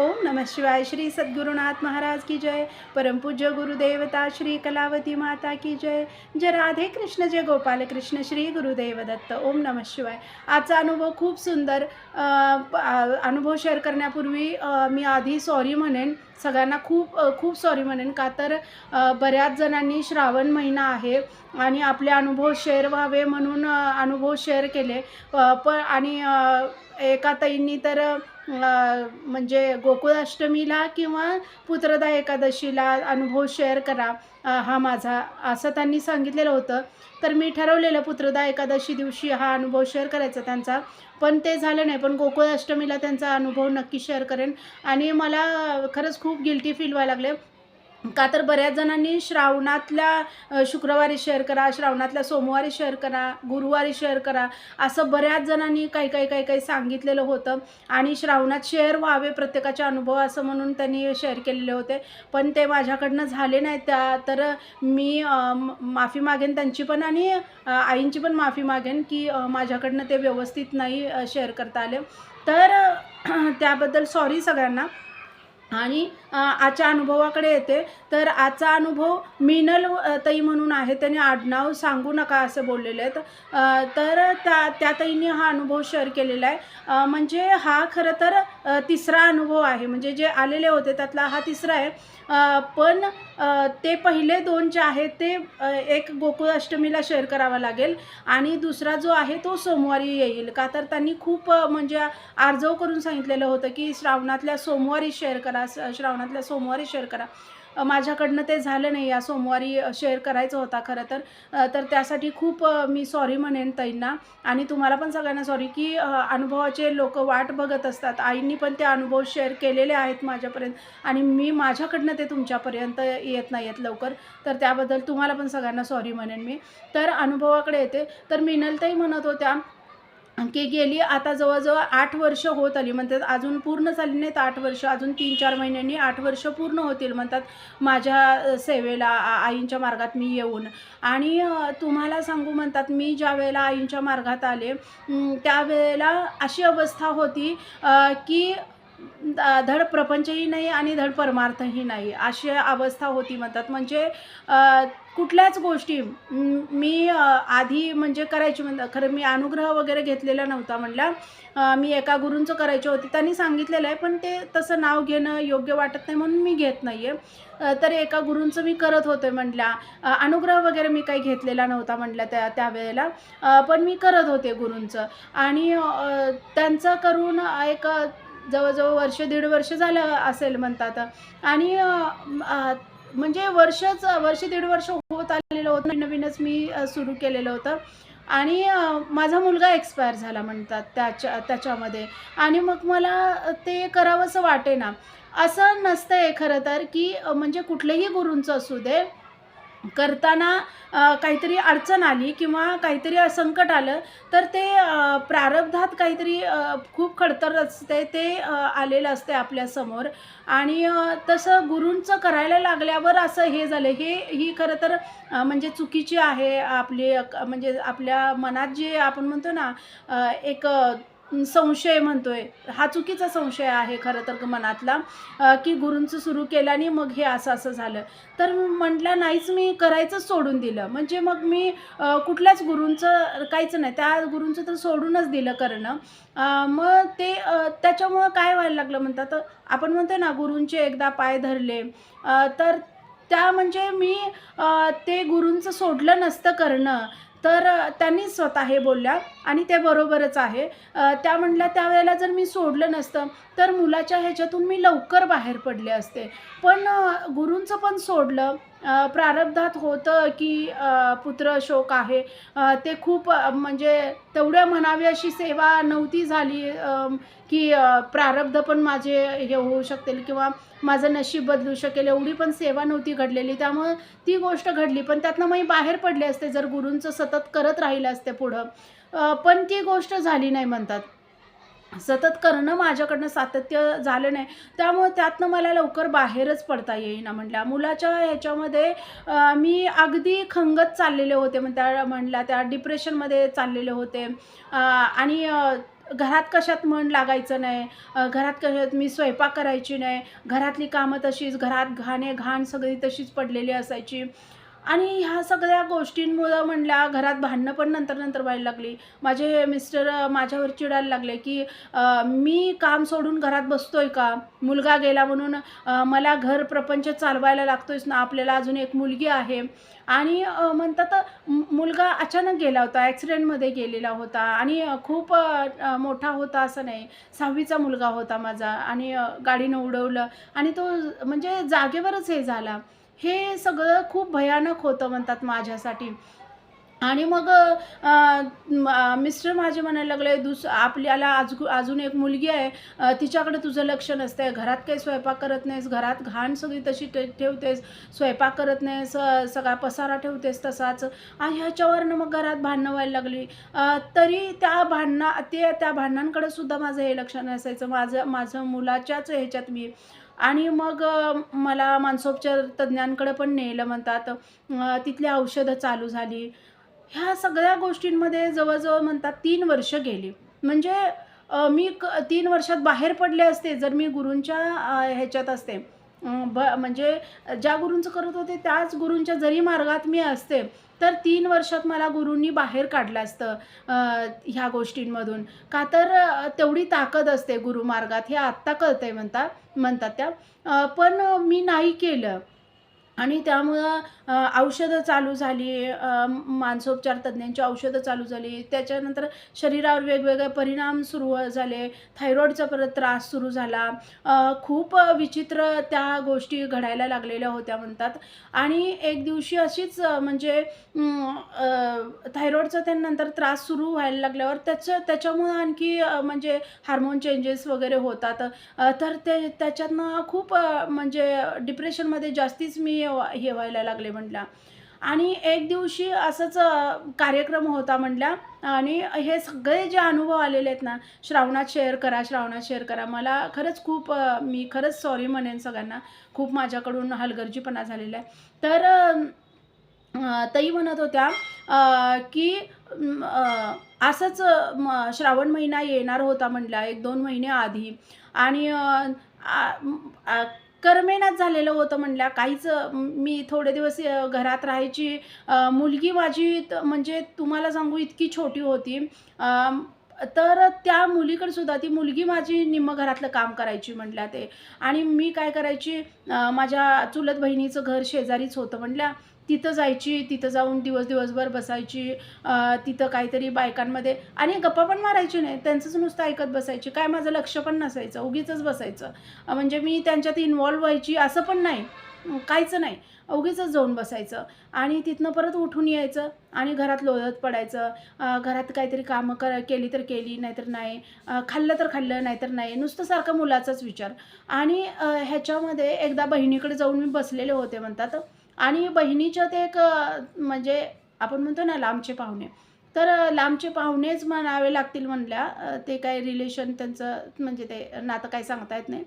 ओम नमः शिवाय श्री सद्गुरुनाथ महाराज की जय। परमपूज्य गुरुदेवता श्री कलावती माता की जय। जय राधे कृष्ण जय गोपाल कृष्ण श्री गुरुदेव दत्त। ओम नमः शिवाय। आजचा अनुभव खूप सुंदर अनुभव शेअर करण्यापूर्वी मी आधी सॉरी म्हणेन. सगळ्यांना खूप खूप सॉरी म्हणेन का तर बऱ्याच जणांनी श्रावण महिना आहे आणि आपले अनुभव शेअर व्हावे म्हणून अनुभव शेअर केले. प पण आणि एका ताईंनी तर म्हणजे गोकुळाष्टमीला किंवा पुत्रदा एकादशीला अनुभव शेअर करा. हा माझा असं त्यांनी सांगितलेलं होतं. तर मी ठरवलेलं पुत्रदा एकादशी दिवशी हा अनुभव शेअर करायचा त्यांचा. पण ते झालं नाही. पण गोकुळाष्टमीला त्यांचा अनुभव नक्की शेअर करेन. आणि मला खरंच खूप गिल्टी फील व्हायला लागले. का तर बऱ्याच जणांनी श्रावणातल्या शुक्रवारी शेअर करा श्रावणातल्या सोमवारी शेअर करा गुरुवारी शेअर करा असं बऱ्याच जणांनी काही काही काही काही सांगितलेलं होतं. आणि श्रावणात शेअर व्हावे प्रत्येकाचे अनुभव असं म्हणून त्यांनी शेअर केलेले होते. पण ते माझ्याकडनं झाले नाही त्या तर मी माफी मागेन त्यांची पण आणि आईंची पण माफी मागेन की माझ्याकडनं ते व्यवस्थित नाही शेअर करता आले. तर त्याबद्दल सॉरी सगळ्यांना. आणि आजच्या अनुभवाकडे येते. तर आजचा अनुभव मिनल ताई म्हणून आहे. त्यांनी आडनाव सांगू नका असं बोललेले आहेत. तर त्या त्या ताईंनी हा अनुभव शेअर केलेला आहे. म्हणजे हा खरं तर तिसरा अनुभव आहे. म्हणजे जे आलेले होते त्यातला हा तिसरा आहे. पण ते पहिले दोन जे आहेत ते एक गोकुळ अष्टमीला शेअर करावा लागेल. आणि दुसरा जो आहे तो सोमवारी येईल. का तर त्यांनी खूप म्हणजे आर्जव करून सांगितलेलं होतं की श्रावणातल्या सोमवारी शेअर करा. करा श्रावणातल्या सोमवारी शेअर करा. माझ्याकडनं ते झालं नाही. या सोमवारी शेअर करायचं होता खरं तर. तर त्यासाठी खूप मी सॉरी म्हणेन ताईंना. आणि तुम्हाला पण सगळ्यांना सॉरी की अनुभवाचे लोक वाट बघत असतात. आईंनी पण ते अनुभव शेअर केलेले आहेत माझ्यापर्यंत. आणि मी माझ्याकडनं ते तुमच्यापर्यंत येत नाही आहेत लवकर. तर त्याबद्दल तुम्हाला पण सगळ्यांना सॉरी म्हणेन मी. तर अनुभवाकडे येते. तर मिनलताई म्हणत होत्या की गेली आता जवळजवळ आठ वर्ष होत आली. म्हणतात अजून पूर्ण झाली नाहीत आठ वर्ष अजून तीन चार महिन्यांनी आठ वर्ष पूर्ण होतील म्हणतात माझ्या सेवेला आईंच्या मार्गात मी येऊन. आणि तुम्हाला सांगू म्हणतात मी ज्या वेळेला आईंच्या मार्गात आले त्यावेळेला अशी अवस्था होती की धड प्रपंचही नाही आणि धड परमार्थही नाही. अशी अवस्था होती म्हणतात. म्हणजे कुठल्याच गोष्टी मी आधी म्हणजे करायची म्हणलं खरं मी अनुग्रह वगैरे घेतलेला नव्हता म्हणला. मी एका गुरूंचं करायचे होते त्यांनी सांगितलेलं आहे पण ते तसं नाव घेणं योग्य वाटत नाही म्हणून मी घेत नाही आहे तर एका गुरूंचं मी करत होते म्हटल्या अनुग्रह वगैरे मी काही घेतलेला नव्हता म्हटलं त्या त्यावेळेला. पण मी करत होते गुरूंचं. आणि त्यांचं करून एक जवळजवळ वर्ष दीड वर्ष झालं असेल म्हणतात. आणि म्हणजे वर्षच वर्ष दीड वर्ष होत आलेलं होतं नवीन नवीनच मी सुरू केलेलं होतं. आणि माझा मुलगा एक्सपायर झाला म्हणतात त्याच्या त्याच्यामध्ये. आणि मग मला ते करावंसं वाटे ना असं नसतंय खरं तर की म्हणजे कुठल्याही गुरूंचं असू दे करताना काहीतरी अडचण आली किंवा काहीतरी संकट आलं तर ते प्रारब्धात काहीतरी खूप खडतर असते ते आलेलं असते आपल्यासमोर आणि तसं गुरूंचं करायला लागल्यावर असं हे झालं. हे ही खरं तर म्हणजे चुकीची आहे आपली म्हणजे आपल्या मनात जे आपण म्हणतो ना एक संशय म्हणतोय. हा चुकीचा संशय आहे खरं तर मनातला की गुरूंचं सुरू केल्याने मग हे असं असं झालं. तर म्हटलं नाहीच मी करायचंच सोडून दिलं. म्हणजे मग मी कुठल्याच गुरूंचं काहीच नाही त्या गुरूंचं तर सोडूनच दिलं करणं. मग ते त्याच्यामुळं काय व्हायला लागलं म्हणतात? आपण म्हणतो ना गुरूंचे एकदा पाय धरले तर त्या म्हणजे मी ते गुरूंचं सोडलं नसतं करणं. तर त्यांनी स्वतः हे बोलल्या आणि ते बरोबरच आहे. त्या म्हटल्या त्यावेळेला जर मी सोडलं नसतं तर मुलाच्या ह्याच्यातून मी लवकर बाहेर पडले असते. पण गुरूंचं पण सोडलं प्रारब्धात होतं की पुत्र शोक आहे. ते खूप म्हणजे तेवढ्या म्हणावी अशी सेवा नव्हती झाली की प्रारब्ध पण माझे हे होऊ शकतील किंवा माझं नशीब बदलू शकेल. एवढी पण सेवा नव्हती घडलेली. त्यामुळं ती गोष्ट घडली. पण त्यातनं मी बाहेर पडले असते जर गुरूंचं सतत करत राहिलं असते पुढं. पण ती गोष्ट झाली नाही म्हणतात. सतत करणं माझ्याकडनं सातत्य झालं नाही. त्यामुळे त्यातनं मला लवकर बाहेरच पडता येईना म्हटल्या. मुलाच्या ह्याच्यामध्ये मी अगदी खंगत चाललेले होते मग त्या म्हणल्या त्या डिप्रेशनमध्ये चाललेले होते. आणि घरात कशात मन लागायचं नाही. घरात कशात मी स्वयंपाक करायची नाही. घरातली कामं तशीच घरात घाणे घाण सगळी तशीच पडलेली असायची. आणि ह्या सगळ्या गोष्टींमुळं म्हणल्या घरात भांडणं पण नंतर नंतर व्हायला लागली. माझे मिस्टर माझ्यावर चिडायला लागले की मी काम सोडून घरात बसतोय का? मुलगा गेला म्हणून मला घर प्रपंच चालवायला लागतोयच ना? आपल्याला अजून एक मुलगी आहे. आणि म्हणतात मुलगा अचानक गेला होता ॲक्सिडेंटमध्ये गेलेला होता. आणि खूप मोठा होता असं नाही सहावीचा मुलगा होता माझा. आणि गाडीनं उडवलं. आणि तो म्हणजे जागेवरच हे झाला. हे सगळं खूप भयानक होतं म्हणतात माझ्यासाठी. आणि मग मिस्टर माझे म्हणायला लागले दुस आपल्याला अजू अजून एक मुलगी आहे तिच्याकडे तुझं लक्ष नसतं आहे घरात काही स्वयंपाक करत नाहीस घरात घाण सगळी तशी ठे ठेवतेस स्वयंपाक करत नाहीस स सगळा पसारा ठेवतेस तसाच. आणि ह्याच्यावरनं मग घरात भांडणं व्हायला लागली. तरी त्या भांडणा ते त्या भांडणांकडे सुद्धा माझं हे लक्ष नसायचं. माझं माझं मुलाच्याच ह्याच्यात मी आणि मग मला मानसोपचार तज्ज्ञांकडे पण नेलं म्हणतात तिथली औषधं चालू झाली. ह्या सगळ्या गोष्टींमध्ये जवळजवळ म्हणतात तीन वर्ष गेली. म्हणजे मी क तीन वर्षात बाहेर पडले असते जर मी गुरूंच्या ह्याच्यात असते. ब म्हणजे ज्या गुरूंचं करत होते त्याच गुरूंच्या जरी मार्गात मी असते तर तीन वर्षात मला गुरूंनी बाहेर काढलं असतं ह्या गोष्टींमधून. का तर तेवढी ताकद असते गुरुमार्गात हे आत्ता कळतंय म्हणतात म्हणतात त्या. पण मी नाही केलं. आणि त्यामुळं औषधं चालू झाली मानसोपचार तज्ज्ञांची औषधं चालू झाली. त्याच्यानंतर शरीरावर वेगवेगळे परिणाम सुरू झाले. थायरॉईडचा परत त्रास सुरू झाला. खूप विचित्र त्या गोष्टी घडायला लागलेल्या होत्या म्हणतात. आणि एक दिवशी अशीच म्हणजे थायरॉईडचा त्यानंतर त्रास सुरू व्हायला लागल्यावर त्याचं त्याच्यामुळं आणखी म्हणजे हार्मोन चेंजेस वगैरे होतात. तर ते त्याच्यातनं खूप म्हणजे डिप्रेशनमध्ये जास्तीच मी व- हे व्हायला लागले म्हटलं आणि एक दिवशी असंच कार्यक्रम होता म्हटला आणि हे सगळे जे अनुभव आलेले आहेत ना श्रावणात शेअर करा श्रावणात शेअर करा. मला खरंच खूप मी खरंच सॉरी म्हणेन सगळ्यांना. खूप माझ्याकडून हलगर्जीपणा झालेला आहे. तर तई ताई म्हणत होत्या की असंच श्रावण महिना येणार होता म्हटला एक दोन महिने आधी. आणि करमेनाच झालेलं होतं म्हणल्या. काहीच मी थोडे दिवस घरात राहायची मुलगी माझी म्हणजे तुम्हाला सांगू इतकी छोटी होती. तर त्या मुलीकडे सुद्धा ती मुलगी माझी निम्म घरातलं काम करायची म्हटल्या ते. आणि मी काय करायची माझ्या चुलत बहिणीचं घर शेजारीच होतं म्हटल्या तिथं जायची तिथं जाऊन दिवस दिवसभर बसायची तिथं काहीतरी बायकांमध्ये आणि गप्पा पण मारायची नाही. त्यांचंच नुसतं ऐकत बसायची. काय माझं लक्ष पण नसायचं. उगीचंच बसायचं. म्हणजे मी त्यांच्यात इन्वॉल्व व्हायची असं पण नाही. काहीच नाही. उगीचच जाऊन बसायचं. आणि तिथनं परत उठून यायचं आणि घरात लोळत पडायचं. घरात काहीतरी कामं कर केली तर केली नाहीतर नाही. खाल्लं तर खाल्लं नाहीतर नाही. नुसतं सारखं मुलाचाच विचार. आणि ह्याच्यामध्ये एकदा बहिणीकडे जाऊन मी बसलेले होते म्हणतात. आणि बहिणीचं ते एक म्हणजे आपण म्हणतो ना लांबचे पाहुणे. तर लांबचे पाहुणेच म्हणावे लागतील म्हणल्या ते काय रिलेशन त्यांचं म्हणजे ते नातं काही सांगता येत नाही.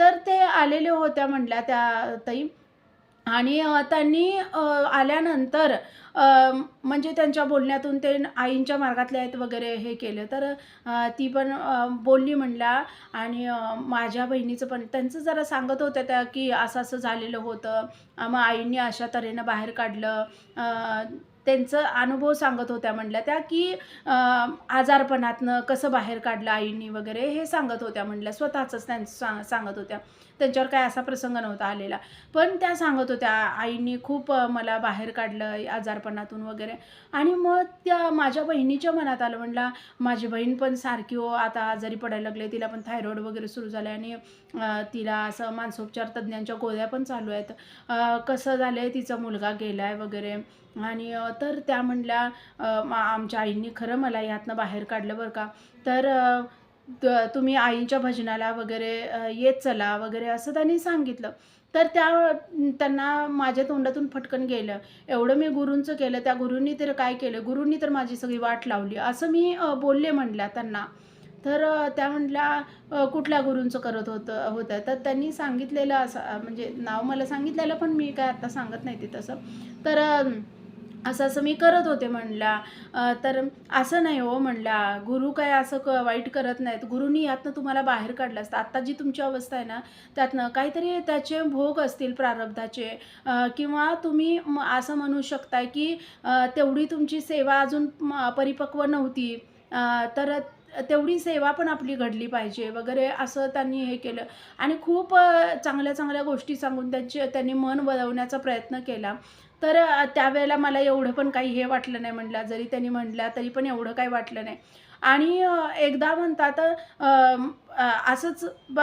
तर ते आलेले होत्या म्हणल्या त्या ताई. आणि त्यांनी आल्यानंतर म्हणजे त्यांच्या बोलण्यातून ते आईंच्या मार्गातले आहेत वगैरे हे केलं. तर ती पण बोलली म्हणल्या आणि माझ्या बहिणीचं पण त्यांचं जरा सांगत होत्या त्या की असं असं झालेलं होतं. मग आईंनी अशा तऱ्हेनं बाहेर काढलं. त्यांचं अनुभव सांगत होत्या म्हणल्या त्या की आजारपणातनं कसं बाहेर काढलं आईंनी वगैरे हे सांगत होत्या म्हणल्या. स्वतःचंच त्यांचं सांग सांगत होत्या. त्यांच्यावर काय असा प्रसंग नव्हता आलेला. पण त्या सांगत होत्या आईने खूप मला बाहेर काढलं आजारपणातून वगैरे. आणि मग त्या माझ्या बहिणीच्या मनात आलं म्हणला माझी बहीण पण सारखी हो आता आजारी पडायला लागले तिला पण थायरॉईड वगैरे सुरू झालं आणि तिला असं मानसोपचार तज्ज्ञांच्या गोळ्या पण चालू आहेत. कसं झालं आहे तिचा मुलगा गेला आहे वगैरे. आणि तर त्या म्हणल्या आमच्या आईंनी खरं मला यातनं बाहेर काढलं बरं का. तर तुम्ही आईच्या भजनाला वगैरे येत चला वगैरे असं त्यांनी सांगितलं. तर त्या त्यांना माझ्या तोंडातून फटकन गेलं. एवढं मी गुरूंचं केलं त्या गुरूंनी तर काय केलं? गुरूंनी तर माझी सगळी वाट लावली. असं मी बोलले म्हणल्या त्यांना. तर त्या म्हटल्या कुठल्या गुरूंचं करत होतं होतं? तर त्यांनी सांगितलेलं असं म्हणजे नाव मला सांगितलेलं पण मी काय आता सांगत नाही ते तसं. तर असं असं मी करत होते म्हणला. तर असं नाही हो म्हणला. गुरु काय असं क वाईट करत नाहीत. गुरुनी यातनं तुम्हाला बाहेर काढलं असतं. आत्ता जी तुमची अवस्था आहे ना त्यातनं काहीतरी त्याचे भोग असतील प्रारब्धाचे. किंवा तुम्ही असं म्हणू शकता की तेवढी तुमची सेवा अजून परिपक्व नव्हती. तर तेवढी सेवा पण आपली घडली पाहिजे वगैरे असं त्यांनी हे केलं. आणि खूप चांगल्या चांगल्या गोष्टी सांगून त्यांचे त्यांनी मन वळवण्याचा प्रयत्न केला. तर त्यावेळेला मला एवढं पण काही हे वाटलं नाही म्हटलं जरी त्यांनी म्हटल्या तरी पण एवढं काही वाटलं नाही. आणि एकदा म्हणतात असंच ब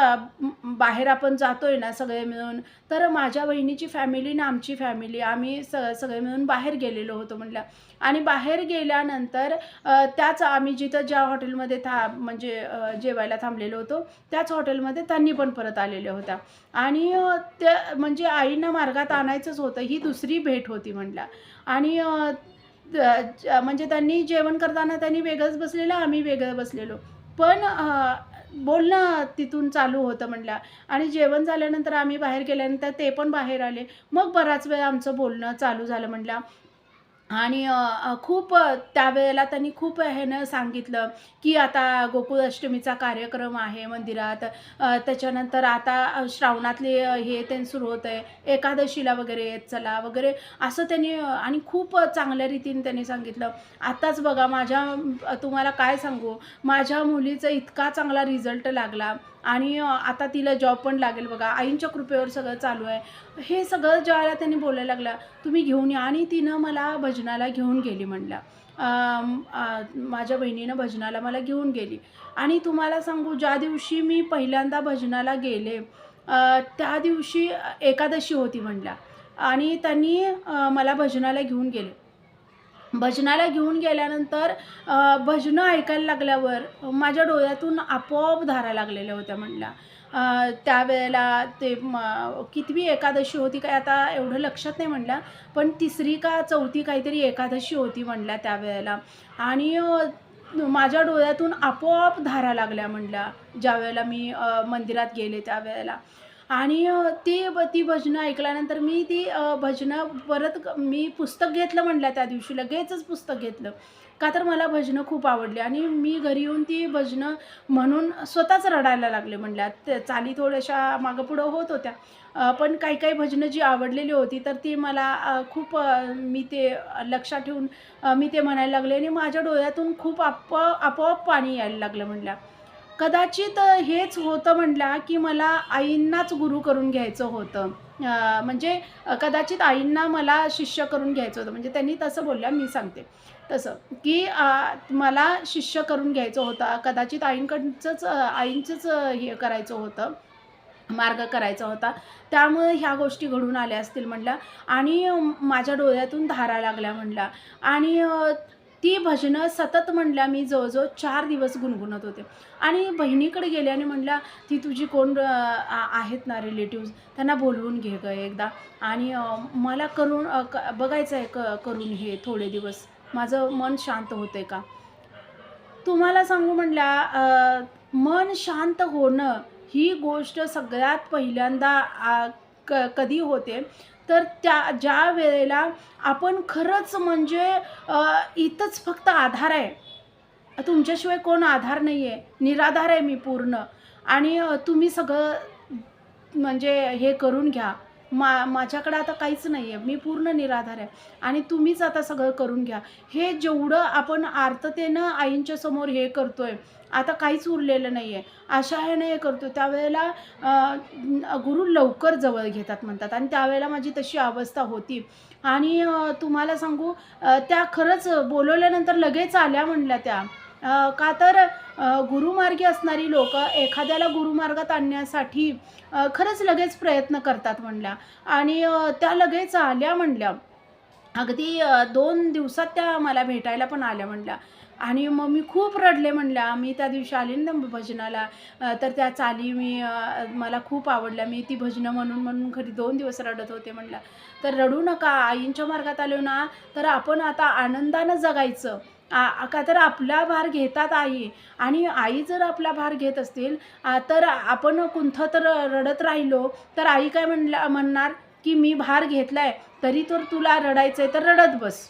बाहेर आपण जातो आहे ना सगळे मिळून तर माझ्या बहिणीची फॅमिली ना आमची फॅमिली आम्ही स सगळे मिळून बाहेर गेलेलो होतो म्हटलं. आणि बाहेर गेल्यानंतर त्याच आम्ही जिथं ज्या हॉटेलमध्ये था म्हणजे जेवायला थांबलेलो होतो त्याच हॉटेलमध्ये त्यांनी पण परत आलेल्या होत्या. आणि त्या म्हणजे आईनं मार्गात आणायचंच होतं ही दुसरी भेट होती म्हटलं. आणि म्हणजे त्यांनी जेवण करताना त्यांनी वेगळंच बसलेलं आम्ही वेगळं बसलेलो. पण बोलणं तिथून चालू होतं म्हटलं आणि जेवण झाल्यानंतर आम्ही बाहेर गेल्यानंतर ते पण बाहेर आले. मग बराच वेळ आमचं बोलणं चालू झालं म्हटलं आणि खूप त्यावेळेला त्यांनी खूप ह्यानं सांगितलं की आता गोकुळाष्टमीचा कार्यक्रम आहे मंदिरात. त्याच्यानंतर आता श्रावणातले हे ते सुरू होतं आहे. एकादशीला वगैरे येत चला वगैरे असं त्यांनी आणि खूप चांगल्या रीतीने त्यांनी सांगितलं. आताच बघा माझ्या तुम्हाला काय सांगू? माझ्या मुलीचा इतका चांगला रिझल्ट लागला. आणि आता तिला जॉब पण लागेल बघा. आईंच्या कृपेवर सगळं चालू आहे. हे सगळं ज्याला त्यांनी बोलायला लागला तुम्ही घेऊन या. आणि तिनं मला भजनाला घेऊन गेली म्हणला. माझ्या बहिणीनं भजनाला मला घेऊन गेली. आणि तुम्हाला सांगू ज्या दिवशी मी पहिल्यांदा भजनाला गेले त्या दिवशी एकादशी होती म्हणल्या आणि त्यांनी मला भजनाला घेऊन गेले. भजनाला घेऊन गेल्यानंतर भजनं ऐकायला लागल्यावर माझ्या डोळ्यातून आपोआप धारा लागलेल्या होत्या म्हणल्या. त्यावेळेला ते म कितवी एकादशी होती काय आता एवढं लक्षात नाही म्हटलं पण तिसरी का चौथी काहीतरी एकादशी होती म्हटल्या त्यावेळेला. आणि माझ्या डोळ्यातून आपोआप धारा लागल्या म्हणल्या ज्यावेळेला मी मंदिरात गेले त्यावेळेला. आणि ती ती भजनं ऐकल्यानंतर मी ती भजनं परत मी पुस्तक घेतलं म्हणलं त्या दिवशी लगेचच पुस्तक घेतलं. का तर मला भजनं खूप आवडली आणि मी घरी येऊन ती भजनं म्हणून स्वतःच रडायला लागले म्हणल्या ते चाली थोड्याशा मागंपुढं होत होत्या. पण काही काही भजनं जी आवडलेली होती तर ती मला खूप मी ते लक्षात ठेवून मी ते म्हणायला लागले आणि माझ्या डोळ्यातून खूप आप आपोआप पाणी यायला लागलं म्हणल्या. कदाचित हेच होतं म्हटल्या की मला आईंनाच गुरु करून घ्यायचं होतं. म्हणजे कदाचित आईंना मला शिष्य करून घ्यायचं होतं. म्हणजे त्यांनी तसं बोलल्या मी सांगते. तसं की मला शिष्य करून घ्यायचं होतं. कदाचित आईंकडचंच आईंचंच हे करायचं होतं मार्ग करायचा होता. त्यामुळे ह्या गोष्टी घडून आल्या असतील म्हणल्या आणि माझ्या डोळ्यातून धारा लागल्या म्हणल्या आणि ती भजनं सतत म्हणल्या मी जवळजवळ चार दिवस गुणगुणत होते. आणि बहिणीकडे गेले आणि म्हणल्या ती तुझी कोण आहेत ना रिलेटिव्ज त्यांना बोलवून घे ग एकदा. आणि मला करून बघायचं आहे क करून हे थोडे दिवस. माझं मन शांत होतंय का? तुम्हाला सांगू म्हणल्या मन शांत होणं ही गोष्ट सगळ्यात पहिल्यांदा क कधी होते? तर त्या ज्या वेळेला आपण खरंच म्हणजे इथंच फक्त आधार आहे. तुमच्याशिवाय कोण आधार नाही आहे निराधार आहे मी पूर्ण. आणि तुम्ही सगळं म्हणजे हे करून घ्या. मा माझ्याकडं आता काहीच नाही आहे मी पूर्ण निराधार आहे. आणि तुम्हीच आता सगळं करून घ्या. हे जेवढं आपण आर्ततेनं आईंच्या समोर हे आहे आता काहीच उरलेलं नाही आहे अशा ह्यानं हे करतो त्यावेळेला गुरु लवकर जवळ घेतात म्हणतात. आणि त्यावेळेला माझी तशी अवस्था होती. आणि तुम्हाला सांगू त्या खरंच बोलवल्यानंतर लगेच आल्या म्हणल्या त्या. का तर गुरुमार्गी असणारी लोक एखाद्याला गुरुमार्गात आणण्यासाठी खरंच लगेच प्रयत्न करतात म्हणल्या. आणि त्या लगेच आल्या म्हणल्या. अगदी दोन दिवसात त्या मला भेटायला पण आल्या म्हणल्या. आणि मग मी खूप रडले म्हणल्या. मी त्या दिवशी आले ना भजनाला. तर त्या चाली मी मला खूप आवडल्या. मी ती भजनं म्हणून म्हणून घरी दोन दिवस रडत होते म्हणल्या. तर रडू नका आईंच्या मार्गात आलो ना तर आपण आता आनंदानं जगायचं. आ का तर आपला भार घेतात आई. आणि आई जर आपला भार घेत असतील तर आपण कुंथ तर रडत राहिलो तर आई काय म्हणल्या म्हणणार की मी भार घेतलाय तरी तर तुला रडायचं आहे तर रडत बस.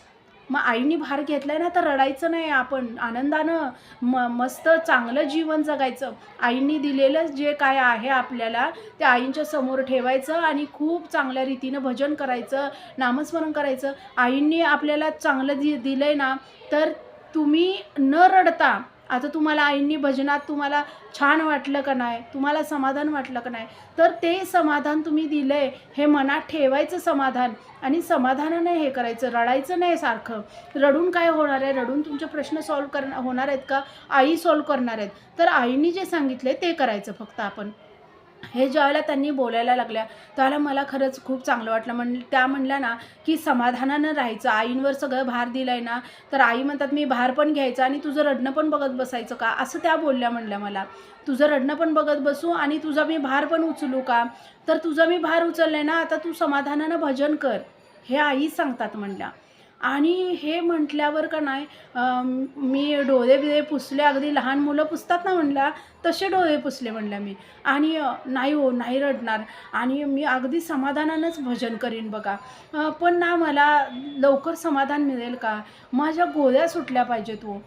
मग आईने भार घेतलाय ना तर रडायचं नाही आपण. आनंदानं म मस्त चांगलं जीवन जगायचं. आईने दिलेलं जे काय आहे आपल्याला ते आईंच्या समोर ठेवायचं आणि खूप चांगल्या रीतीनं भजन करायचं नामस्मरण करायचं. आईंनी आपल्याला चांगलं दि दिलं आहे ना तर तुम्ही न रडता आता तुम्हाला आईंनी भजनात तुम्हाला छान वाटलं का नाही तुम्हाला समाधान वाटलं का नाही तर ते समाधान तुम्ही दिलं आहे हे मनात ठेवायचं समाधान. आणि समाधानाने हे करायचं रडायचं नाही सारखं. रडून काय होणार आहे? रडून तुमचे प्रश्न सॉल्व करणार होणार आहेत का? आई सॉल्व करणार आहेत. तर आईने जे सांगितले ते करायचं फक्त आपण. हे ज्यावेळेला त्यांनी बोलायला लागल्या त्यावेळेला मला खरंच खूप चांगलं वाटलं. म्हण त्या म्हणल्या ना की समाधानानं राहायचं. आईंवर सगळं भार दिलं आहे ना तर आई म्हणतात मी भार पण घ्यायचं आणि तुझं रडणं पण बघत बसायचं का? असं त्या बोलल्या म्हणल्या मला. तुझं रडणं पण बघत बसू आणि तुझा मी भार पण उचलू का? तर तुझा मी भार उचललाय ना आता तू समाधानानं भजन कर. हे आई सांगतात म्हणल्या. आणि हे म्हटल्यावर का नाही मी डोळे बिळे पुसले अगदी लहान मुलं पुसतात ना म्हणल्या तसे डोळे पुसले म्हणल्या मी. आणि नाही हो नाही रडणार. आणि मी अगदी समाधानानंच भजन करीन बघा. पण ना मला लवकर समाधान मिळेल का? माझ्या गोळ्या सुटल्या पाहिजेत हो.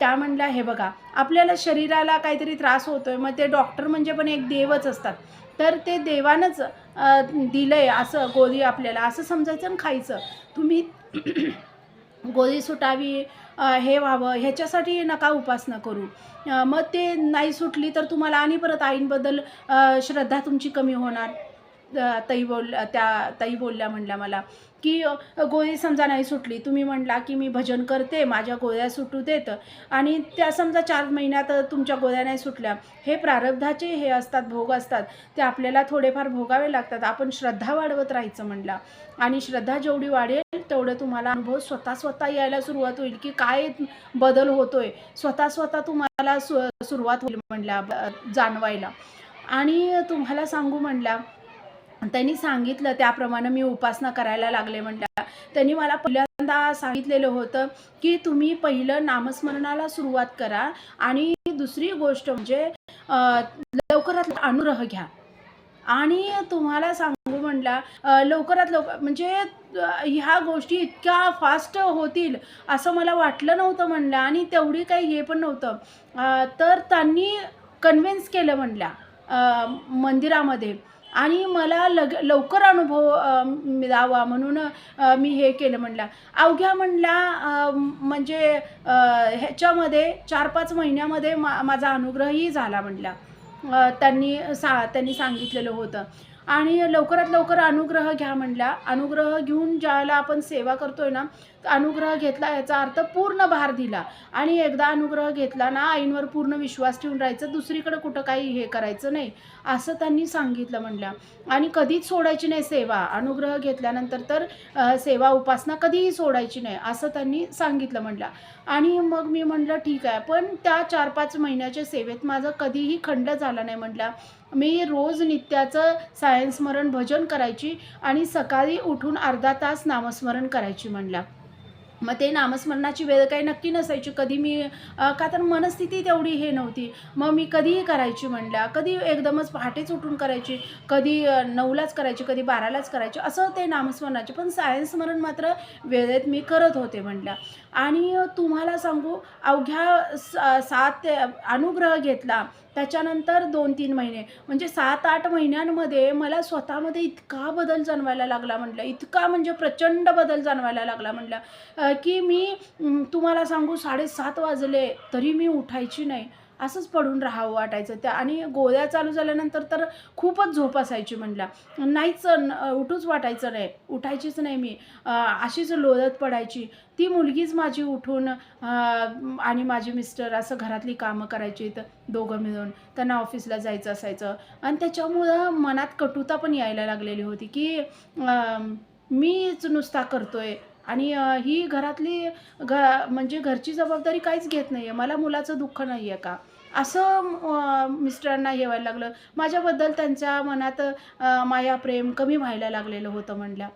त्या म्हणल्या हे बघा आपल्याला शरीराला काहीतरी त्रास होतो आहे मग ते डॉक्टर म्हणजे पण एक देवच असतात. तर ते देवानंच दिलं आहे असं गोळी आपल्याला असं समजायचं आणि खायचं. तुम्ही गोळी सुटावी हे व्हावं ह्याच्यासाठी नका उपासना करू. मग ते नाही सुटली तर तुम्हाला आणि परत आईंबद्दल श्रद्धा तुमची कमी होणार. ताई बोल त्या ताई बोलल्या म्हणल्या मला की गोळी समजा नाही सुटली तुम्ही म्हणला की मी भजन करते माझ्या गोळ्या सुटू देत. आणि त्या समजा चार महिन्यात तुमच्या गोळ्या नाही सुटल्या. हे प्रारब्धाचे हे असतात भोग असतात. ते आपल्याला थोडेफार भोगावे लागतात. आपण श्रद्धा वाढवत राहायचं म्हणला. आणि श्रद्धा जेवढी वाढेल तेवढं तुम्हाला अनुभव स्वतः स्वतः यायला सुरुवात होईल की काय बदल होतोय. स्वतः स्वतः तुम्हाला सु सुरुवात होईल म्हणल्या जाणवायला. आणि तुम्हाला सांगू म्हणल्या त्यांनी सांगितलं त्याप्रमाणे मी उपासना करायला लागले म्हणल्या. त्यांनी मला पहिल्यांदा सांगितलेलं होतं की तुम्ही पहिलं नामस्मरणाला सुरुवात करा आणि दुसरी गोष्ट म्हणजे लवकरात अनुग्रह घ्या. आणि तुम्हाला सांगू म्हणला लवकरात लवकर म्हणजे ह्या गोष्टी इतक्या फास्ट होतील असं मला वाटलं नव्हतं म्हणलं आणि तेवढी काही हे पण नव्हतं. तर त्यांनी कन्व्हिन्स केलं म्हणल्या मंदिरामध्ये. आणि मला लग लवकर अनुभव मिळावा म्हणून मी हे केलं म्हणलं. अवघ्या म्हणला म्हणजे ह्याच्यामध्ये चार पाच महिन्यामध्ये मा माझा अनुग्रहही झाला म्हणला. त्यांनी सा त्यांनी सांगितलेलं होतं. आणि लवकरात लवकर अनुग्रह घ्या म्हणल्या अनुग्रह घेऊन ज्याला आपण सेवा करतोय ना तर अनुग्रह घेतला याचा अर्थ पूर्ण भार दिला. आणि एकदा अनुग्रह घेतला ना आईंवर पूर्ण विश्वास ठेवून राहायचं दुसरीकडे कुठं काही हे करायचं नाही असं त्यांनी सांगितलं म्हणल्या आणि कधीच सोडायची नाही सेवा. अनुग्रह घेतल्यानंतर तर सेवा उपासना कधीही सोडायची नाही असं त्यांनी सांगितलं म्हणलं. आणि मग मी म्हटलं ठीक आहे पण त्या चार पाच महिन्याच्या सेवेत माझं कधीही खंड झाला नाही म्हटलं मी रोज नित्याचं सायंस्मरण भजन करायची आणि सकाळी उठून अर्धा तास नामस्मरण करायची म्हणल्या मग ते नामस्मरणाची वेळ काही नक्की नसायची. कधी मी का तर मनस्थिती तेवढी हे नव्हती. मग मी कधीही करायची म्हणल्या कधी एकदमच पहाटेच उठून करायची कधी नऊलाच करायची कधी बारालाच करायची असं ते नामस्मरणाचे. पण सायन्सस्मरण मात्र वेळेत मी करत होते म्हणल्या आणि तुम्हाला सांगू अवघ्या सात अनुग्रह घेतला. त्याच्यानंतर दोन तीन महिने म्हणजे सात आठ महिन्यांमध्ये मला स्वतःमध्ये इतका बदल जाणवायला लागला म्हटलं इतका म्हणजे प्रचंड बदल जाणवायला लागला म्हटलं की मी तुम्हाला सांगू साडेसात वाजले तरी मी उठायची नाही. असंच पडून राहावं वाटायचं. त्या आणि गोळ्या चालू झाल्यानंतर तर खूपच झोप असायची म्हटला नाहीच उठूच वाटायचं नाही. उठायचीच नाही मी. अशीच लोळत पडायची. ती मुलगीच माझी उठून आणि माझे मिस्टर असं घरातली कामं करायची दोघं मिळून. त्यांना ऑफिसला जायचं असायचं. आणि त्याच्यामुळं मनात कटुता पण यायला लागलेली होती की मीच नुसता करतोय. आणि ही घरातली घ म्हणजे घरची जबाबदारी काहीच घेत नाही आहे मला मुलाचं दुःख नाही आहे का? असं मिस्टरांना हे व्हायला लागलं. माझ्याबद्दल त्यांच्या मनात माया प्रेम कमी व्हायला लागलेलं होतं म्हणल्या.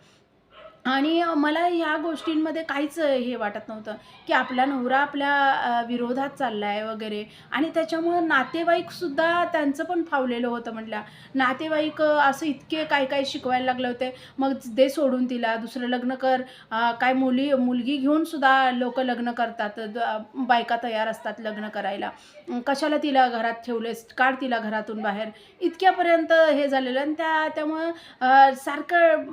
आणि मला ह्या गोष्टींमध्ये काहीच हे वाटत नव्हतं की आपला नवरा आपल्या विरोधात चालला आहे वगैरे. आणि त्याच्यामुळं नातेवाईकसुद्धा त्यांचं पण फावलेलं होतं म्हटलं नातेवाईक असं इतके काय काय शिकवायला लागले होते. मग दे सोडून तिला दुसरं लग्न कर. काय मुली मुलगी घेऊन सुद्धा लोक लग्न करतात. द- बायका तयार असतात लग्न करायला. कशाला तिला घरात ठेवलेस? काढ तिला घरातून बाहेर. इतक्यापर्यंत हे झालेलं आणि त्या त्यामुळं सारखं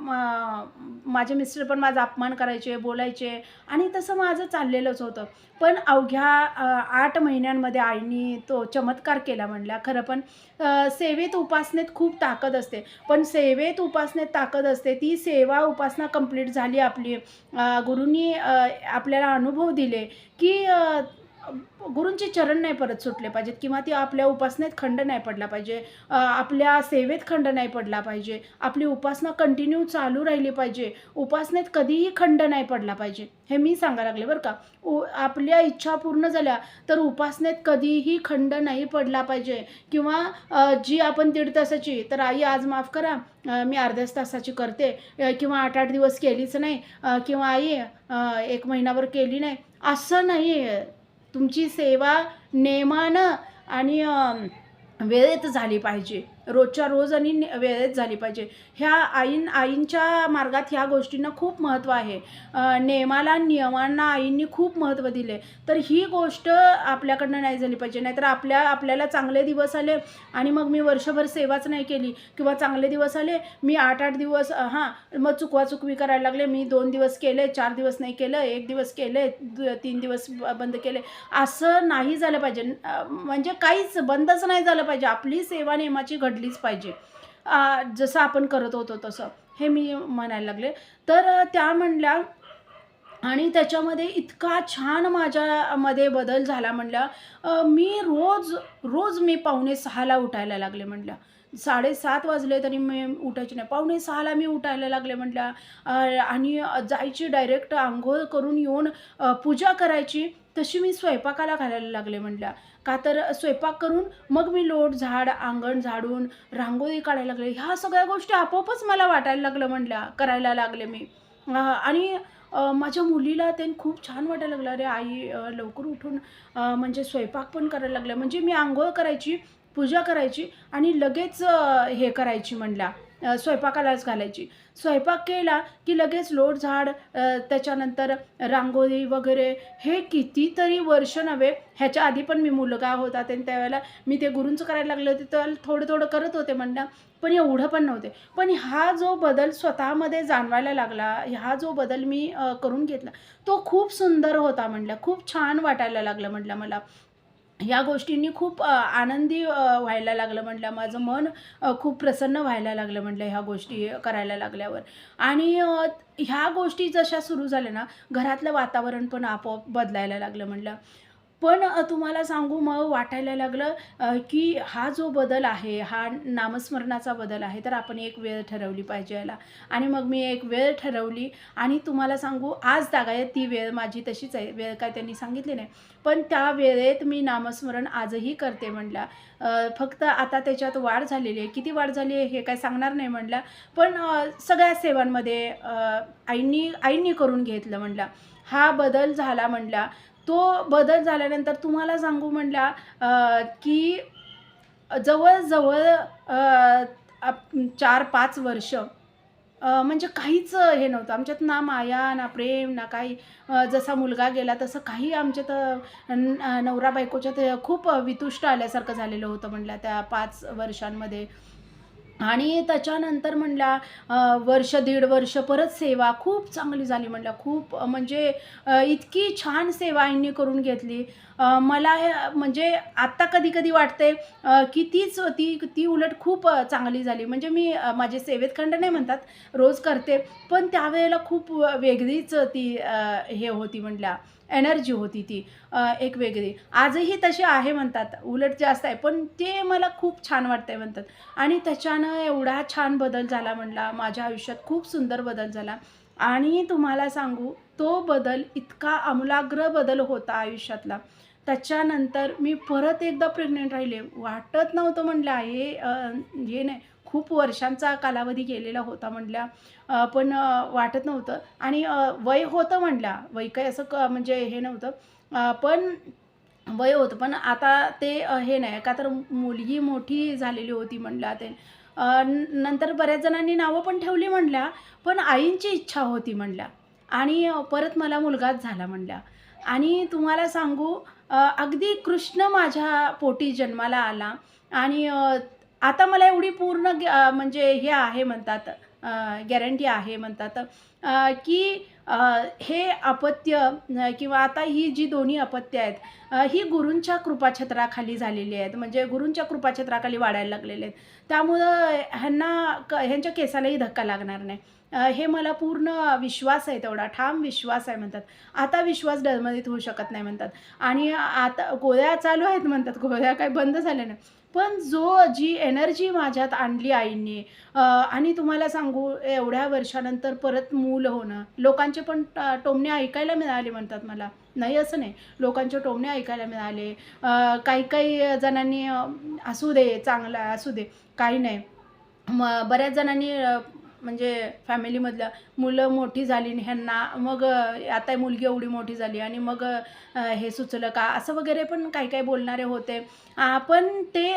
माझ्या मिस्टर पण माझा अपमान करायचे बोलायचे आणि तसं माझं चाललेलंच होतं. पण अवघ्या आठ महिन्यांमध्ये आईनी तो चमत्कार केला म्हणला. खरं पण सेवेत उपासनेत खूप ताकद असते. पण सेवेत उपासनेत ताकद असते ती सेवा उपासना कंप्लीट झाली आपली. गुरुंनी आपल्याला अनुभव दिले की गुरूंचे चरण नाही परत सुटले पाहिजेत किंवा ती आपल्या उपासनेत खंड नाही पडला पाहिजे. आपल्या सेवेत खंड नाही पडला पाहिजे. आपली उपासना कंटिन्यू चालू राहिली पाहिजे. उपासनेत कधीही खंड नाही पडला पाहिजे. हे मी सांगायला लागले बरं का. उ आपल्या इच्छा पूर्ण झाल्या तर उपासनेत कधीही खंड नाही पडला पाहिजे. किंवा जी आपण दीड तासाची तर आई आज माफ करा मी अर्ध्याच तासाची करते. किंवा आठ आठ दिवस केलीच नाही. किंवा आई एक महिनाभर केली नाही. असं नाही आहे तुमची सेवा नेमानं आणि वेळेत झाली पाहिजे. रोजच्या रोज आणि वेळेत झाली पाहिजे. ह्या आईन आईंच्या मार्गात ह्या गोष्टींना खूप महत्त्व आहे. नेमाला नियमांना आईंनी खूप महत्त्व दिले तर ही गोष्ट आपल्याकडनं नाही झाली पाहिजे. नाहीतर आपल्या आपल्याला चांगले दिवस आले आणि मग मी वर्षभर सेवाच नाही केली किंवा चांगले दिवस आले मी आठ आठ दिवस हां मग चुकवा चुकवी करायला लागले मी दोन दिवस केले चार दिवस नाही केलं एक दिवस केले तीन दिवस ब- बंद केले. असं नाही झालं पाहिजे. म्हणजे काहीच बंदच नाही झालं पाहिजे. आपली सेवा नियमाची घडलीच पाहिजे. जसं आपण करत होतो तसं. हे मी म्हणायला लागले. तर त्या म्हणल्या आणि त्याच्यामध्ये इतका छान माझ्यामध्ये बदल झाला म्हणल्या मी रोज रोज मी पावणे सहाला उठायला लागले म्हणल्या. साडेसात वाजले तरी मी उठायचे नाही. पावणे सहाला मी उठायला लागले म्हटल्या आणि जायची डायरेक्ट आंघोळ करून येऊन पूजा करायची तशी मी स्वयंपाकाला घालायला लागले म्हटल्या का तर स्वयंपाक करून मग मी लोट झाड अंगण झाडून रांगोळी काढायला लागले. ह्या सगळ्या गोष्टी आपोआपच मला वाटायला लागलं म्हटल्या करायला लागले मी. आणि माझ्या मुलीला ते खूप छान वाटायला लागलं. अरे आई लवकर उठून म्हणजे स्वयंपाक पण करायला लागला म्हणजे मी आंघोळ करायची पूजा करायची आणि लगेच हे करायची म्हणल्या. स्वयंपाकालाच घालायची. स्वयंपाक केला की लगेच लोट झाड त्याच्यानंतर रांगोळी वगैरे हे कितीतरी वर्ष नव्हे ह्याच्या आधी पण मी मुलगा होता आणि त्यावेळेला मी ते गुरूंचं करायला लागले होते तर थोडं थोडं करत होते म्हणणं पण एवढं पण नव्हते. पण हा जो बदल स्वतःमध्ये जाणवायला लागला हा जो बदल मी करून घेतला तो खूप सुंदर होता म्हटलं खूप छान वाटायला लागलं म्हटलं मला. ह्या गोष्टींनी खूप आनंदी व्हायला लागलं म्हटलं माझं मन खूप प्रसन्न व्हायला लागलं म्हटलं ह्या गोष्टी करायला लागल्यावर. आणि ह्या गोष्टी जशा सुरू झाल्या ना घरातलं वातावरण पण आपोआप बदलायला लागलं म्हटलं. पण तुम्हाला सांगू मग वाटायला लागलं की हा जो बदल आहे हा नामस्मरणाचा बदल आहे तर आपण एक वेळ ठरवली पाहिजे याला. आणि मग मी एक वेळ ठरवली आणि तुम्हाला सांगू आज दागायत ती वेळ माझी तशीच आहे वेळ काय त्यांनी सांगितली नाही. पण त्या वेळेत मी नामस्मरण आजही करते म्हणल्या फक्त आता त्याच्यात वाढ झालेली आहे. किती वाढ झाली आहे हे काय सांगणार नाही म्हणल्या पण सगळ्या सेवांमध्ये आईंनी आईंनी करून घेतलं म्हणल्या हा बदल झाला म्हणला. तो बदल झाल्यानंतर तुम्हाला सांगू म्हणल्या की जवळजवळ आप- चार पाच वर्ष म्हणजे काहीच हे नव्हतं. आमच्यात ना माया ना प्रेम ना काही जसा मुलगा गेला तसं काही आमच्यात नवरा बायकोच्यात खूप वितुष्ट आल्यासारखं झालेलं होतं म्हटलं त्या पाच वर्षांमध्ये. आणि त्याच्यानंतर म्हणल्या वर्ष दीड वर्ष परत सेवा खूप चांगली झाली म्हणल्या. खूप म्हणजे इतकी छान सेवा यांनी करून घेतली. मला हे- म्हणजे आत्ता कधी कधी वाटते की तीच ती ती उलट खूप चांगली झाली. म्हणजे मी माझे सेवेत खंड नाही म्हणतात रोज करते. पण त्यावेळेला खूप वेगळीच ती हे होती म्हटल्या एनर्जी होती ती एक वेगळी. आजही तशी आहे म्हणतात उलट जास्त आहे. पण ते मला खूप छान वाटतंय म्हणतात. आणि त्याच्यानं एवढा छान बदल झाला म्हणला माझ्या आयुष्यात खूप सुंदर बदल झाला. आणि तुम्हाला सांगू तो बदल इतका आमूलाग्र बदल होता आयुष्यातला. त्याच्यानंतर मी परत एकदा प्रेग्नेंट राहिले. वाटत नव्हतं म्हणलं हे हे नाही खूप वर्षांचा कालावधी गेलेला होता म्हटल्या पण वाटत नव्हतं. आणि वय होतं म्हटल्या वय काही असं क म्हणजे हे नव्हतं. पण वय होतं पण आता ते हे नाही. का तर मुलगी मोठी झालेली होती म्हणल्या ते. नंतर बऱ्याच जणांनी नावं पण ठेवली म्हणल्या पण आईंची इच्छा होती म्हणल्या. आणि परत मला मुलगाच झाला म्हणल्या. आणि तुम्हाला सांगू अगदी कृष्ण माझ्या पोटी जन्माला आला. आणि आता मला एवढी पूर्ण ग- म्हणजे हे आहे म्हणतात गॅरंटी आहे म्हणतात की हे अपत्य किंवा आता ही जी दोन्ही अपत्य आहेत ही गुरूंच्या कृपाछत्राखाली झालेली आहेत म्हणजे गुरूंच्या कृपाछत्राखाली वाढायला लागलेले आहेत. त्यामुळं ह्यांना क ह्यांच्या केसालाही धक्का लागणार नाही. हे मला पूर्ण विश्वास आहे तेवढा ठाम विश्वास आहे म्हणतात. आता विश्वास डळमळीत होऊ शकत नाही म्हणतात. आणि आता गोळ्या चालू आहेत म्हणतात गोळ्या काही बंद झाल्या नाही. पण जो जी एनर्जी माझ्यात आणली आईंनी आणि तुम्हाला सांगू एवढ्या वर्षानंतर परत मूल होणं लोकांचे पण टोमणे ऐकायला मिळाले म्हणतात मला. नाही असं नाही. लोकांचे टोमणे ऐकायला मिळाले. काही काही जणांनी असू दे चांगलं असू दे काही नाही. मग बऱ्याच जणांनी म्हणजे फॅमिलीमधल्या मुलं मोठी झाली आणि ह्यांना मग आता मुलगी एवढी मोठी झाली आणि मग हे सुचलं का? असं वगैरे पण काही काही बोलणारे होते. आपण पण ते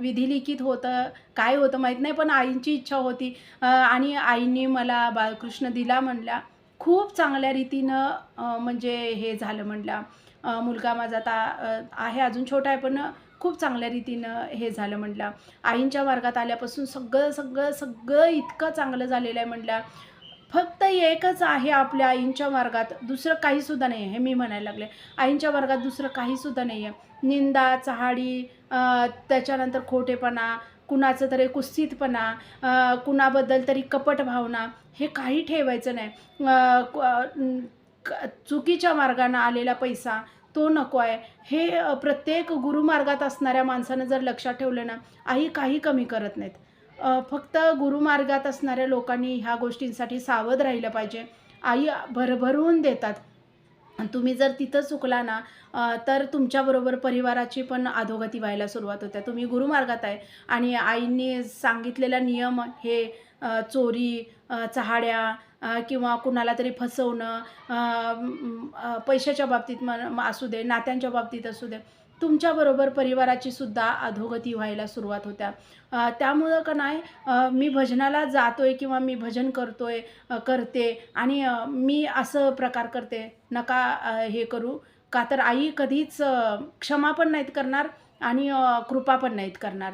विधिलिखित होतं काय होतं माहीत नाही पण आईंची इच्छा होती. आणि आईनी मला बाळकृष्ण दिला म्हणल्या. खूप चांगल्या रीतीनं म्हणजे हे झालं म्हणल्या. मुलगा माझा आता आहे अजून छोटा आहे पण खूप चांगल्या रीतीनं हे झालं म्हटलं. आईंच्या मार्गात आल्यापासून सगळं सगळं सगळं इतकं चांगलं झालेलं आहे म्हटलं. फक्त एकच आहे आपल्या आईंच्या मार्गात दुसरं काहीसुद्धा नाही आहे हे मी म्हणायला लागले. आईंच्या मार्गात दुसरं काहीसुद्धा नाही आहे. निंदा चहाडी त्याच्यानंतर खोटेपणा कुणाचं तरी कुस्तीतपणा कुणाबद्दल तरी कपट भावना हे काही ठेवायचं नाही. चुकीच्या मार्गानं आलेला पैसा तो नको आहे. हे प्रत्येक गुरुमार्गात असणाऱ्या माणसानं जर लक्षात ठेवलं ना आई काही कमी करत नाहीत. फक्त गुरुमार्गात असणाऱ्या लोकांनी ह्या गोष्टींसाठी सावध राहिलं पाहिजे. आई भरभरून देतात. आणि तुम्ही जर तिथं चुकला ना तर तुमच्याबरोबर परिवाराची पण अधोगती व्हायला सुरुवात होते. तुम्ही गुरुमार्गात आहे आणि आईने सांगितलेला नियम हे चोरी चहाड्या किंवा कुणाला तरी फसवणं पैशाच्या बाबतीत मन असू दे नात्यांच्या बाबतीत असू दे तुमच्याबरोबर परिवाराची सुद्धा अधोगती व्हायला सुरुवात होत्या. त्यामुळं का नाही मी भजनाला जातोय किंवा मी भजन करतोय करते आणि मी असं प्रकार करते नका हे करू का तर आई कधीच क्षमा पण नाहीत करणार आणि कृपा पण नाहीत करणार.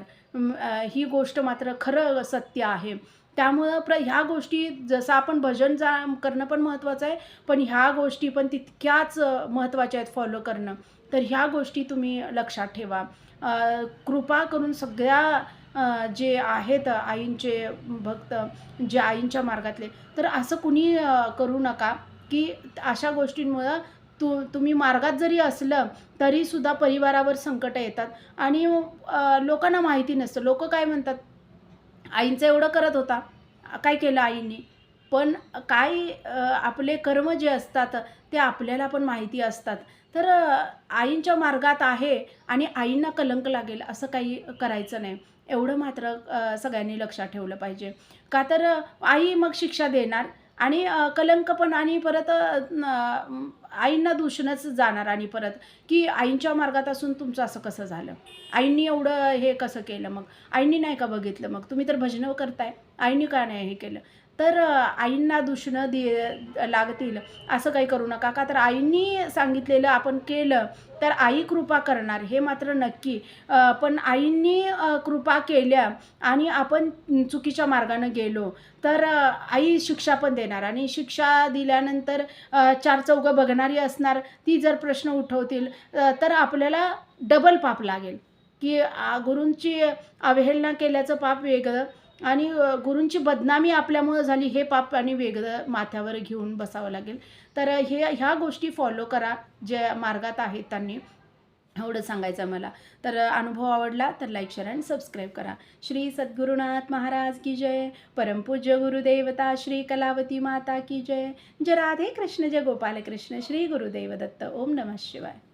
ही गोष्ट मात्र खरं सत्य आहे. त्यामुळं प्र ह्या गोष्टी जसं आपण भजन जा करणं पण महत्त्वाचं आहे पण ह्या गोष्टी पण तितक्याच महत्त्वाच्या आहेत फॉलो करणं. तर ह्या गोष्टी तुम्ही लक्षात ठेवा. कृपा करून सगळ्या जे आहेत आईंचे भक्त जे आईंच्या मार्गातले तर असं कुणी करू नका की अशा गोष्टींमुळं तू तुम्ही मार्गात जरी असलं तरीसुद्धा परिवारावर संकट येतात. आणि लोकांना माहिती नसतं. लोक काय म्हणतात? आईंचं एवढं करत होता. काय केलं आईंनी? पण काय आपले कर्म जे असतात ते आपल्याला पण माहिती असतात. तर आईंच्या मार्गात आहे आणि आईंना कलंक लागेल असं काही करायचं नाही. एवढं मात्र सगळ्यांनी लक्षात ठेवलं पाहिजे. का तर आई मग शिक्षा देणार आणि कलंक पण आणि परत आईंना दूषणच जाणार आणि परत की आईंच्या मार्गात असून तुमचं असं कसं झालं? आईंनी एवढं हे कसं केलं मग? आईंनी नाही का बघितलं मग? तुम्ही तर भजनं करताय. आईंनी का नाही हे केलं? तर आईंना दुषणं दे लागतील असं काही करू नका. का तर आईंनी सांगितलेलं आपण केलं तर आई कृपा करणार हे मात्र नक्की. पण आईंनी कृपा केल्या आणि आपण चुकीच्या मार्गानं गेलो तर आई शिक्षा पण देणार आणि शिक्षा दिल्यानंतर चार चौघं बघणारी असणार ती जर प्रश्न उठवतील तर आपल्याला डबल पाप लागेल. की गुरूंची अवहेलना केल्याचं पाप वेगळं आणि गुरूंची बदनामी आपल्यामुळं झाली हे पाप आणि वेगळं माथ्यावर घेऊन बसावं लागेल. तर हे ह्या गोष्टी फॉलो करा ज्या मार्गात आहेत त्यांनी. एवढं सांगायचं मला. तर अनुभव आवडला तर लाईक शेअर आणि सबस्क्राईब करा. श्री सद्गुरुनाथ महाराज की जय. परमपूज्य गुरुदेवता श्री कलावती माता की जय. जय राधे कृष्ण जय गोपाल कृष्ण श्री गुरुदेव दत्त. ओम नमः शिवाय.